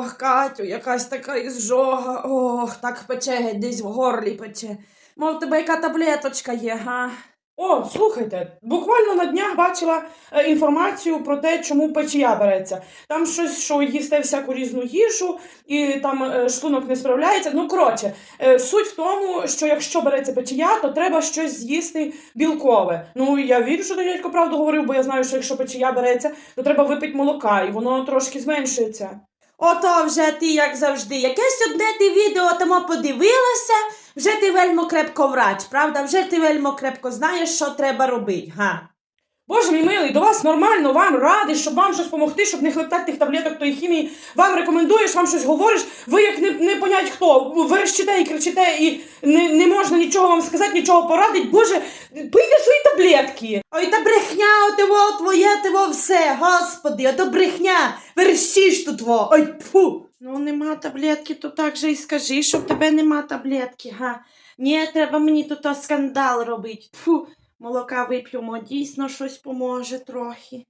Ох, Катю, якась така ізжога. Ох, так пече десь в горлі пече. Мов тебе яка таблеточка є, га? О, слухайте, буквально на днях бачила е, інформацію про те, чому печія береться. Там щось, що їсте всяку різну їжу, і там е, шлунок не справляється. Ну, коротше, е, суть в тому, що якщо береться печія, то треба щось з'їсти білкове. Ну, я вірю, що дядько правду говорив, бо я знаю, що якщо печія береться, то треба випити молока, і воно трошки зменшується. Ото вже ти, як завжди, якесь одне ти відео тому подивилася, вже ти вельмо крепко врач, правда? Вже ти вельмо крепко знаєш, що треба робити, га? Боже мій милий, до вас нормально, вам радий, щоб вам щось допомогти, щоб не хлептати тих таблеток тої хімії. Вам рекомендуєш, вам щось говориш. Ви як не, не понять хто. Верещите і кричите, і не, не можна нічого вам сказати, нічого порадить. Боже, пийте свої таблетки. Ой, та брехня, отиво, твоє, тиво все, господи, ото брехня, верещиш тут во, ой, пфу. Ну, нема таблетки, то так же і скажи, щоб тебе нема таблетки, га. Ні, треба мені тут скандал робити. Фу, молока вип'ємо, дійсно щось поможе трохи.